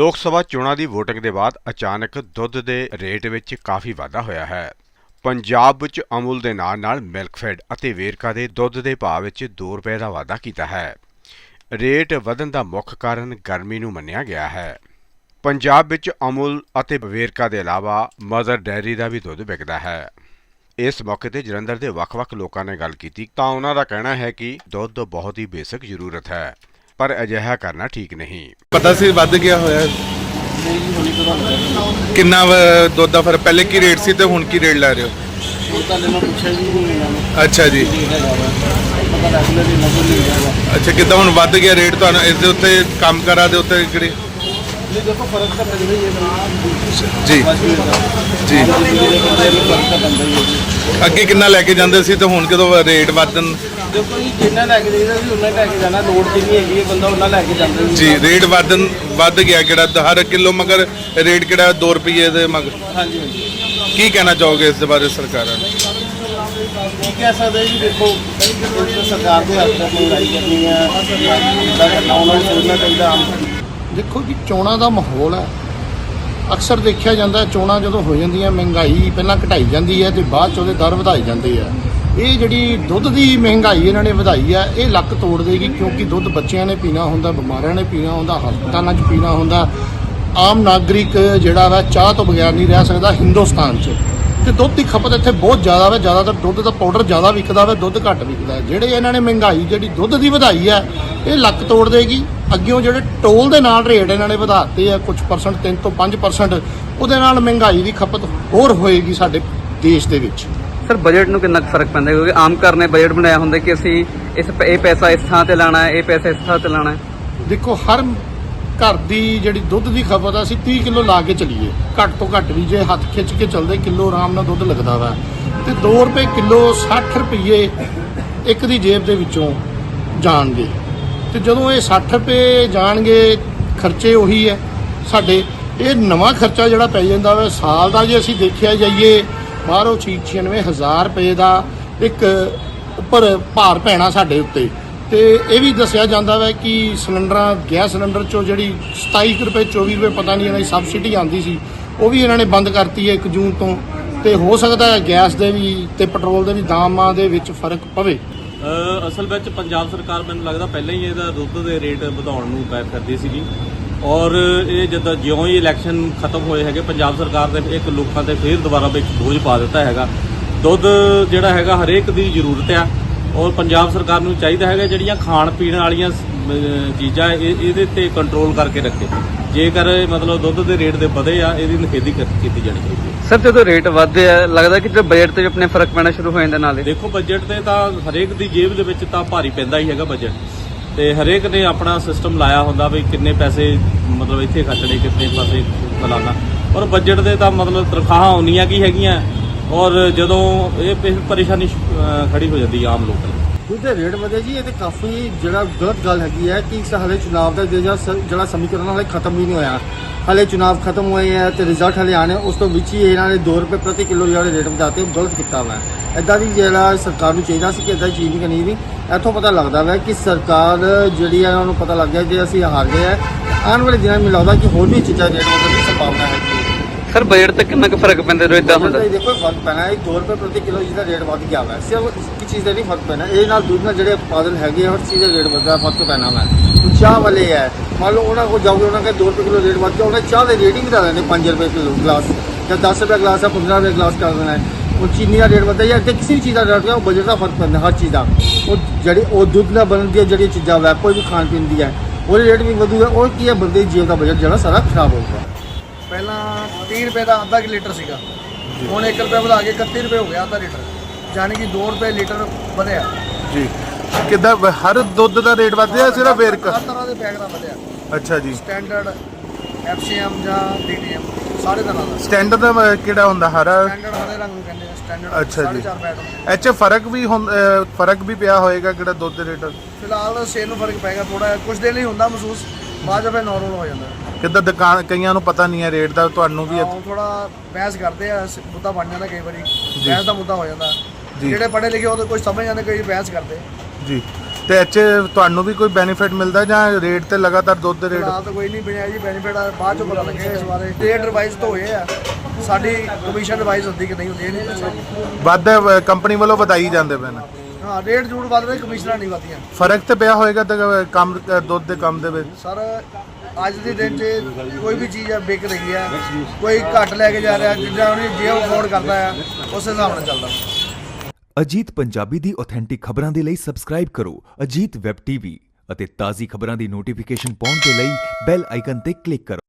ਲੋਕ ਸਭਾ ਚੋਣਾਂ ਦੀ ਵੋਟਿੰਗ ਦੇ ਬਾਅਦ ਅਚਾਨਕ ਦੁੱਧ ਦੇ ਰੇਟ ਵਿੱਚ ਕਾਫੀ ਵਾਧਾ ਹੋਇਆ ਹੈ। ਪੰਜਾਬ ਵਿੱਚ ਅਮੁਲ ਦੇ ਨਾਲ ਨਾਲ ਮਿਲਕਫੈਡ ਅਤੇ ਵੇਰਕਾ ਦੇ ਦੁੱਧ ਦੇ ਭਾਅ ਵਿੱਚ 2 ਰੁਪਏ ਦਾ ਵਾਧਾ ਕੀਤਾ ਹੈ। ਰੇਟ ਵਧਣ ਦਾ ਮੁੱਖ ਕਾਰਨ ਗਰਮੀ ਨੂੰ ਮੰਨਿਆ ਗਿਆ ਹੈ। ਪੰਜਾਬ ਵਿੱਚ ਅਮੁਲ ਅਤੇ ਵੇਰਕਾ ਦੇ ਇਲਾਵਾ ਮਦਰ ਡੈਰੀ ਦਾ ਵੀ ਦੁੱਧ ਵਿਕਦਾ ਹੈ। ਇਸ ਮੌਕੇ ਤੇ ਜਲੰਧਰ ਦੇ ਵੱਖ-ਵੱਖ ਲੋਕਾਂ ਨੇ ਗੱਲ ਕੀਤੀ ਤਾਂ ਉਹਨਾਂ ਦਾ ਕਹਿਣਾ ਹੈ ਕਿ ਦੁੱਧ ਬਹੁਤ ਹੀ ਬੇਸਿਕ ਜ਼ਰੂਰਤ ਹੈ। ਪਰ ਅਜਿਹਾ ਕਰਨਾ ਠੀਕ ਨਹੀਂ। ਪਤਾ ਸੀ ਵੱਧ ਗਿਆ ਹੋਇਆ। ਕਿੰਨਾ ਵਾ ਦੁੱਧ ਦਾ ਫ਼ਰਕ? ਪਹਿਲੇ ਕੀ ਰੇਟ ਸੀ ਤੇ ਹੁਣ ਕੀ ਰੇਟ ਲੈ ਰਹੇ ਹੋ? ਅੱਛਾ ਜੀ। ਅੱਛਾ, ਕਿੱਦਾਂ ਹੁਣ ਵੱਧ ਗਿਆ ਰੇਟ ਤੁਹਾਨੂੰ? ਇਸ ਦੇ ਉੱਤੇ ਕੰਮ ਕਰਾ ਦੇ ਉੱਤੇ ਕਿਹੜੀ? ਦੇਖੋ ਫ਼ਰਕ ਜੀ। ਜੀ। ਅੱਗੇ ਕਿੰਨਾ ਲੈ ਕੇ ਜਾਂਦੇ ਸੀ ਤੇ ਹੁਣ ਕਦੋਂ ਰੇਟ ਵਧਣ? ਦੇਖੋ ਜੀ ਜਿੰਨਾ ਲੈ ਕੇ ਜਾਈਦਾ ਸੀ ਉਹਨਾਂ ਲੈ ਕੇ ਜਾਣਾ। ਲੋੜ ਜਿੰਨੀ ਹੈਗੀ ਹੈ ਬੰਦਾ ਉਹਨਾਂ ਲੈ ਕੇ ਜਾਂਦਾ ਜੀ ਰੇਟ ਵਧਣ ਵੱਧ ਗਿਆ ਕਿਹੜਾ? ਹਰ ਕਿਲੋ ਮਗਰ ਰੇਟ ਕਿਹੜਾ? 2 ਰੁਪਏ ਦੇ ਮਗਰ। ਹਾਂਜੀ ਹਾਂਜੀ। ਕੀ ਕਹਿਣਾ ਚਾਹੋਗੇ ਇਸ ਦੇ ਬਾਰੇ ਸਰਕਾਰਾਂ ਨੂੰ? ਕੀ ਕਹਿ ਸਕਦੇ ਜੀ ਦੇਖੋ ਇਹ ਤਾਂ ਸਰਕਾਰ ਦੇ ਹੱਥ ਵਿੱਚ ਮਹਿੰਗਾਈ ਕਰਨੀ ਹੈ ਇਦਾਂ ਕਰਨਾ ਉਹਨਾਂ ਨੂੰ ਸੋਚਣਾ ਚਾਹੀਦਾ। ਆਮ ਦੇਖੋ ਜੀ ਚੋਣਾਂ ਦਾ ਮਾਹੌਲ ਹੈ। ਅਕਸਰ ਦੇਖਿਆ ਜਾਂਦਾ ਚੋਣਾਂ ਜਦੋਂ ਹੋ ਜਾਂਦੀਆਂ ਮਹਿੰਗਾਈ ਪਹਿਲਾਂ ਘਟਾਈ ਜਾਂਦੀ ਹੈ ਤੇ ਬਾਅਦ ਚ ਉਹਦੇ ਦਰ ਵਧਾਏ ਜਾਂਦੇ ਆ। ਇਹ ਜਿਹੜੀ ਦੁੱਧ ਦੀ ਮਹਿੰਗਾਈ ਇਹਨਾਂ ਨੇ ਵਧਾਈ ਹੈ ਇਹ ਲੱਕ ਤੋੜ ਦੇਗੀ ਕਿਉਂਕਿ ਦੁੱਧ ਬੱਚਿਆਂ ਨੇ ਪੀਣਾ ਹੁੰਦਾ, ਬਿਮਾਰੀਆਂ ਨੇ ਪੀਣਾ ਹੁੰਦਾ, ਹਸਪਤਾਲਾਂ 'ਚ ਪੀਣਾ ਹੁੰਦਾ। ਆਮ ਨਾਗਰਿਕ ਜਿਹੜਾ ਵਾ ਚਾਹ ਤੋਂ ਬਗੈਰ ਨਹੀਂ ਰਹਿ ਸਕਦਾ ਹਿੰਦੁਸਤਾਨ 'ਚ। ਤੇ ਦੁੱਧ ਦੀ ਖਪਤ ਇੱਥੇ ਬਹੁਤ ਜ਼ਿਆਦਾ ਵਾ, ਜ਼ਿਆਦਾਤਰ ਦੁੱਧ ਦਾ ਪਾਊਡਰ ਜ਼ਿਆਦਾ ਵਿਕਦਾ ਵਾ, ਦੁੱਧ ਘੱਟ ਵਿਕਦਾ। ਜਿਹੜੇ ਇਹਨਾਂ ਨੇ ਮਹਿੰਗਾਈ ਜਿਹੜੀ ਦੁੱਧ ਦੀ ਵਧਾਈ ਹੈ ਇਹ ਲੱਕ ਤੋੜ ਦੇਗੀ। ਅੱਗਿਓਂ ਜਿਹੜੇ ਟੋਲ ਦੇ ਨਾਲ ਰੇਟ ਇਹਨਾਂ ਨੇ ਵਧਾਤੇ ਆ ਕੁਝ ਪਰਸੈਂਟ 3 ਤੋਂ 5% ਉਹਦੇ ਨਾਲ ਮਹਿੰਗਾਈ ਦੀ ਖਪਤ ਹੋਰ ਹੋਏਗੀ ਸਾਡੇ ਦੇਸ਼ ਦੇ ਵਿੱਚ। ਸਰ ਬਜਟ ਨੂੰ ਕਿੰਨਾ ਕੁ ਫ਼ਰਕ ਪੈਂਦਾ? ਕਿਉਂਕਿ ਆਮ ਘਰ ਨੇ ਬਜਟ ਬਣਾਇਆ ਹੁੰਦਾ ਕਿ ਅਸੀਂ ਇਸ ਇਹ ਪੈਸਾ ਇਸ ਥਾਂ ਤੇ ਲਾਣਾ ਹੈ, ਇਹ ਪੈਸਾ ਇਸ ਥਾਂ ਤੇ ਲਾਣਾ ਹੈ। ਦੇਖੋ, ਹਰ ਘਰ ਦੀ ਜਿਹੜੀ ਦੁੱਧ ਦੀ ਖਪਤ ਆ, ਅਸੀਂ 30 ਕਿਲੋ ਲਾ ਕੇ ਚਲੀਏ। ਘੱਟ ਤੋਂ ਘੱਟ ਵੀ ਜੇ ਹੱਥ ਖਿੱਚ ਕੇ ਚੱਲਦੇ, ਕਿਲੋ ਆਰਾਮ ਨਾਲ ਦੁੱਧ ਲੱਗਦਾ ਵਾ। ਤੇ 2 ਰੁਪਏ ਕਿਲੋ 60 ਰੁਪਏ ਇੱਕ ਦੀ ਜੇਬ ਦੇ ਵਿੱਚੋਂ ਜਾਣਗੇ। ਤੇ ਜਦੋਂ ਇਹ 60 ਰੁਪਏ ਜਾਣਗੇ, ਖਰਚੇ ਉਹੀ ਹੈ। ਸਾਡੇ, ਇਹ ਨਵਾਂ ਖਰਚਾ ਜਿਹੜਾ ਪੈ ਜਾਂਦਾ ਵਾ, ਸਾਲ ਦਾ ਜੇ ਅਸੀਂ ਦੇਖਿਆ ਜਾਈਏ ਬਾਹਰੋਂ 96000 ਰੁਪਏ ਦਾ ਇੱਕ ਉੱਪਰ ਭਾਰ ਪੈਣਾ ਸਾਡੇ ਉੱਤੇ। ਤੇ ਇਹ ਵੀ ਦੱਸਿਆ ਜਾਂਦਾ ਹੈ ਕਿ ਸਿਲੰਡਰਾਂ, ਗੈਸ ਸਿਲੰਡਰ ਚੋਂ ਜਿਹੜੀ 27 ਕੁ ਰੁਪਏ 24 ਰੁਪਏ, ਪਤਾ ਨਹੀਂ ਇਹਨਾਂ ਦੀ ਸਬਸਿਡੀ ਆਉਂਦੀ ਸੀ, ਉਹ ਵੀ ਇਹਨਾਂ ਨੇ ਬੰਦ ਕਰਤੀ ਹੈ 1 ਜੂਨ ਤੋਂ। ਤੇ ਹੋ ਸਕਦਾ ਹੈ ਗੈਸ ਦੇ ਵੀ ਤੇ ਪੈਟਰੋਲ ਦੇ ਵੀ ਦਾਮਾਂ ਦੇ ਵਿੱਚ ਫ਼ਰਕ ਪਵੇ। ਅਸਲ ਵਿੱਚ ਪੰਜਾਬ ਸਰਕਾਰ ਮੈਨੂੰ ਲੱਗਦਾ ਪਹਿਲਾਂ ਹੀ ਇਹਦਾ ਦੁੱਧ ਦੇ ਰੇਟ ਵਧਾਉਣ ਨੂੰ ਪੈਰ ਕਰਦੀ ਸੀਗੀ। ਔਰ ਇਹ ਜਦੋਂ ਜਿਉਂ ਹੀ ਇਲੈਕਸ਼ਨ ਖਤਮ ਹੋਏ ਹੈਗੇ ਪੰਜਾਬ ਸਰਕਾਰ ਦੇ ਇੱਕ ਲੋਕਾਂ ਤੇ ਫੇਰ ਦੁਬਾਰਾ ਵਿੱਚ ਬੋਝ ਪਾ ਦਿੱਤਾ ਹੈਗਾ। ਦੁੱਧ ਜਿਹੜਾ ਹੈਗਾ ਹਰੇਕ ਦੀ ਜ਼ਰੂਰਤ ਆ ਔਰ ਪੰਜਾਬ ਸਰਕਾਰ ਨੂੰ ਚਾਹੀਦਾ ਹੈਗਾ ਜਿਹੜੀਆਂ ਖਾਣ ਪੀਣ ਵਾਲੀਆਂ ਚੀਜ਼ਾਂ ਇਹ- ਇਹਦੇ ਤੇ ਕੰਟਰੋਲ ਕਰਕੇ ਰੱਖੇ। ਜੇਕਰ ਮਤਲਬ ਦੁੱਧ ਦੇ ਰੇਟ ਦੇ ਵਧੇ ਆ ਇਹਦੀ ਨਿਖੇਧੀ ਕੀਤੀ ਜਾਣੀ ਚਾਹੀਦੀ ਹੈ। ਸਰ ਜਦੋਂ ਰੇਟ ਵਧਦੇ ਆ ਲੱਗਦਾ ਕਿ ਜੋ ਬਜਟ ਤੇ ਆਪਣੇ ਫ਼ਰਕ ਪੈਣਾ ਸ਼ੁਰੂ ਹੋ ਜਾਂਦਾ ਨਾਲੇ? ਦੇਖੋ ਬਜਟ ਤੇ ਤਾਂ ਹਰੇਕ ਦੀ ਜੇਬ ਦੇ ਵਿੱਚ ਤਾਂ ਭਾਰੀ ਪੈਂਦਾ ਹੀ ਹੈਗਾ ਬਜਟ ਤੇ ਹਰੇਕ ਨੇ ਆਪਣਾ ਸਿਸਟਮ ਲਾਇਆ ਹੁੰਦਾ ਵੀ ਕਿੰਨੇ ਪੈਸੇ, ਮਤਲਬ ਇੱਥੇ ਖਰਚਣੇ ਕਿੰਨੇ ਪਾਸੇ ਫਲਾਣਾ ਔਰ ਬਜਟ ਦੇ ਤਾਂ ਮਤਲਬ ਤਨਖਾਹਾਂ ਉਨੀਆਂ ਕੀ ਹੈਗੀਆਂ, ਔਰ ਜਦੋਂ ਇਹ ਪਰੇਸ਼ਾਨੀ ਸ਼- ਖੜੀ ਹੋ ਜਾਂਦੀ ਆਮ ਲੋਕਾਂ ਲਈ ਦੇ ਰੇਟ ਵਧੇ ਜੀ, ਇਹ ਤੇ ਕਾਫੀ ਜਿਹੜਾ ਗਲਤ ਗੱਲ ਹੈਗੀ ਹੈ ਕਿ ਇਸ ਹਾਲੇ ਚੁਣਾਵ ਦਾ ਜਿਹੜਾ ਸ- ਜਿਹੜਾ ਸਮੀਕਰਨ ਹਾਲੇ ਖਤਮ ਹੀ ਨਹੀਂ ਹੋਇਆ। ਹਾਲੇ ਚੁਣਾਵ ਖਤਮ ਹੋਏ ਹੈ ਤੇ ਰਿਜ਼ਲਟ ਹਾਲੇ ਆਣੇ ਉਸ ਤੋਂ ਵਿੱਚ ਹੀ ਇਹਨਾਂ ਨੇ 2 ਰੁਪਏ ਪ੍ਰਤੀ ਕਿਲੋ ਜਿਹੜੇ ਰੇਟ ਵਧਾਤੇ ਉਹ ਗਲਤ ਕੀਤਾ ਵਾ। ਐਦਾਂ ਦੀ ਜਿਹੜਾ ਸਰਕਾਰ ਨੂੰ ਚਾਹੀਦਾ ਸੀ ਕਿ ਐਦਾਂ ਦੀ ਚੀਜ਼ ਨਹੀਂ ਕਰਨੀ ਵੀ ਇੱਥੋਂ ਪਤਾ ਲੱਗਦਾ ਵਾ ਕਿ ਸਰਕਾਰ ਜਿਹੜੀ ਹੈ ਉਹਨਾਂ ਨੂੰ ਪਤਾ ਲੱਗ ਗਿਆ, ਜੇ ਅਸੀਂ ਹਾਰ ਗਏ ਹੈ ਆਉਣ ਵਾਲੇ ਦਿਨਾਂ ਵਿੱਚ ਮੈਨੂੰ ਲੱਗਦਾ ਕਿ ਹੋਰ ਵੀ ਚੀਜ਼ਾਂ ਰੇਟ ਵਧਣ ਸੰਭਾਵਨਾ ਹੈ ਸਰ ਬਜਟ ਤੇ ਕਿੰਨਾ ਕੁ ਫ਼ਰਕ ਪੈਂਦਾ ਜਦੋਂ ਇਦਾਂ ਹੁੰਦਾ? ਦੇਖੋ ਫ਼ਰਕ ਪੈਣਾ ਹੈ। 2 ਰੁਪਏ ਪ੍ਰਤੀ ਕਿਲੋ ਜਿਹਦਾ ਰੇਟ ਵੱਧ ਗਿਆ ਵਾ। ਸਿਰਫ ਇੱਕ ਚੀਜ਼ ਦਾ ਨਹੀਂ ਫ਼ਰਕ ਪੈਣਾ। ਇਹ ਨਾਲ ਦੁੱਧ ਨਾਲ ਜਿਹੜੇ ਉਤਪਾਦਨ ਹੈਗੇ ਆ, ਹਰ ਚੀਜ਼ ਦਾ ਰੇਟ ਵੱਧਦਾ ਫ਼ਰਕ ਪੈਣਾ ਵਾ। ਹੁਣ ਚਾਹ ਵਾਲੇ ਹੈ ਮੰਨ ਲਓ ਉਹਨਾਂ ਕੋਲ ਜਾਓਗੇ ਉਹਨਾਂ ਕਹਿੰਦੇ 2 ਰੁਪਏ ਕਿਲੋ ਰੇਟ ਵੱਧ ਗਿਆ ਉਹਨਾਂ ਚਾਹ ਦੇ ਰੇਟ ਹੀ ਵਧਾ ਦੇਣੇ 5 ਰੁਪਏ ਕਿਲੋ ਗਲਾਸ। ਜਾਂ 10 ਰੁਪਏ ਗਲਾਸ ਆ 15 ਰੁਪਏ ਗਲਾਸ ਕਰ ਦੇਣਾ ਹੈ। ਉਹ ਚੀਨੀ ਦਾ ਰੇਟ ਵਧਦਾ ਜਾਂ ਤੇ ਕਿਸੇ ਵੀ ਚੀਜ਼ ਦਾ ਰੇਟ ਉਹ ਬਜਟ ਦਾ ਫ਼ਰਕ ਪੈਂਦਾ ਹਰ ਚੀਜ਼ ਦਾ। ਉਹ ਜਿਹੜੀ ਉਹ ਦੁੱਧ ਨਾਲ ਬਣਦੀਆਂ ਜਿਹੜੀਆਂ ਚੀਜ਼ਾਂ ਵੈ ਕੋਈ ਵੀ ਖਾਣ ਪੀਣ ਦੀ ਹੈ ਉਹਦੇ ਰੇਟ ਵੀ ਵਧੂਗਾ। ਉਹ ਕੀ ਹੈ ਬੰਦੇ ਦੀ ਜੇਬ ਦਾ ਬਜਟ ਜਿਹੜਾ ਸਾਰਾ ਖਰਾਬ ਹੋਊਗਾ। ਪਹਿਲਾਂ 30 ਰੁਪਏ ਦਾ ਅੱਧਾ ਕਿ ਲੀਟਰ ਸੀਗਾ। ਹੁਣ 1 ਰੁਪਏ ਵਧਾ ਕੇ 31 ਰੁਪਏ ਹੋ ਗਿਆ ਅੱਧਾ ਲੀਟਰ। ਯਾਨੀ ਕਿ 2 ਰੁਪਏ ਲੀਟਰ ਵਧਿਆ। ਜੀ। ਕਿੱਦਾਂ ਹਰ ਦੁੱਧ ਦਾ ਰੇਟ ਵਧਿਆ ਸਿਰਫ ਵੇਰਕ ਹਰ ਤਰ੍ਹਾਂ ਦੇ ਬੈਗ ਦਾ ਵਧਿਆ। ਅੱਛਾ ਜੀ। ਸਟੈਂਡਰਡ ਐਫਸੀਐਮ ਜਾਂ ਡੀਟੀਐਮ ਸਾਰੇ ਤਰ੍ਹਾਂ ਦਾ। ਸਟੈਂਡਰਡ ਦਾ ਕਿਹੜਾ ਹੁੰਦਾ? ਹਰਾ? ਸਟੈਂਡਰਡ ਹਰੇ ਰੰਗ ਨੂੰ ਕਹਿੰਦੇ ਸਟੈਂਡਰਡ ਅੱਛਾ ਜੀ। 4.5 ਬੈਗ ਹੁੰਦਾ ਐਚ ਫ਼ਰਕ ਵੀ ਫ਼ਰਕ ਵੀ ਪਿਆ ਹੋਏਗਾ ਕਿਹੜਾ ਦੁੱਧ ਦੇ ਰੇਟ? ਫਿਲਹਾਲ ਸੇਲ ਨੂੰ ਫ਼ਰਕ ਪੈਗਾ ਥੋੜਾ ਕੁਝ ਦਿਨ ਲਈ ਹੁੰਦਾ ਮਹਿਸੂਸ। ਬਾਅਦ ਵਿੱਚ ਨਾਰਮਲ ਹੋ ਜਾਂਦਾ। ਕਿੱਦਾਂ ਦੁਕਾਨ ਕਈਆਂ ਨੂੰ ਪਤਾ ਨਹੀਂ ਹੈ ਰੇਟ ਦਾ ਤੁਹਾਨੂੰ ਵੀ ਥੋੜਾ ਬਹਿਸ ਕਰਦੇ ਆ ਸ- ਮੁੱਦਾ ਬਣ ਜਾਂਦਾ ਕਈ ਵਾਰੀ। ਬਹਿਸ ਦਾ ਮੁੱਦਾ ਹੋ ਜਾਂਦਾ। ਜੀ। ਜਿਹੜੇ ਪੜ੍ਹੇ ਲਿਖੇ ਉਹ ਤਾਂ ਕੁਝ ਸਮਝ ਜਾਂਦੇ ਕਈ ਬਹਿਸ ਕਰਦੇ। ਜੀ। ਤੇ ਇੱਥੇ ਤੁਹਾਨੂੰ ਵੀ ਕੋਈ ਬੈਨੀਫਿਟ ਮਿਲਦਾ ਜਾਂ ਰੇਟ ਤੇ ਲਗਾਤਾਰ ਦੁੱਧ ਦੇ ਰੇਟ ਫਿਲਹਾਲ ਤਾਂ ਕੋਈ ਨਹੀਂ ਬਣਿਆ ਜੀ ਬੈਨੀਫਿਟ ਬਾਅਦ ਚੋਂ ਪਤਾ ਲੱਗੇਗਾ ਇਸ ਬਾਰੇ। ਰੇਟ ਰਿਵਾਈਜ਼ ਤਾਂ ਹੋਏ ਆ। ਸਾਡੀ ਕਮਿਸ਼ਨ ਰਿਵਾਈਜ਼ ਹੁੰਦੀ ਕਿ ਨਹੀਂ ਹੁੰਦੀ ਇਹ ਨਹੀਂ ਵੱਧ ਕੰਪਨੀ ਵੱਲੋਂ ਵਧਾਈ ਜਾਂਦੇ ਪਏ ਨੇ। ਹਾਂ ਰੇਟ ਜ਼ਰੂਰ ਵੱਧ ਰਹੇ ਕਮਿਸ਼ਨਾਂ ਨਹੀਂ ਵਧਦੀਆਂ। ਫ਼ਰਕ ਤੇ ਪਿਆ ਹੋਏਗਾ ਤੇ ਕੰਮ ਦੁੱਧ ਦੇ ਕੰਮ ਦੇ ਵਿੱਚ? ਸਰ ਅੱਜ ਦੇ ਦਿਨ 'ਚ ਕੋਈ ਵੀ ਚੀਜ਼ ਹੈ ਵਿਕ ਰਹੀ ਹੈ ਕੋਈ ਘੱਟ ਲੈ ਕੇ ਜਾ ਰਿਹਾ ਜਿੱਦਾਂ ਉਹਨੇ ਜੇ ਅਫੋਰਡ ਕਰਦਾ ਹੈ ਉਸ ਹਿਸਾਬ ਨਾਲ ਚੱਲਦਾ। ਅਜੀਤ ਪੰਜਾਬੀ ਦੀ ਆਥੈਂਟਿਕ ਖਬਰਾਂ ਦੇ ਲਈ ਸਬਸਕ੍ਰਾਈਬ ਕਰੋ ਅਜੀਤ ਵੈਬ ਟੀਵੀ ਅਤੇ ਤਾਜ਼ੀ ਖਬਰਾਂ ਦੀ ਨੋਟੀਫਿਕੇਸ਼ਨ ਪਾਉਣ ਦੇ ਲਈ ਬੈਲ ਆਈਕਨ ਤੇ ਕਲਿੱਕ ਕਰੋ।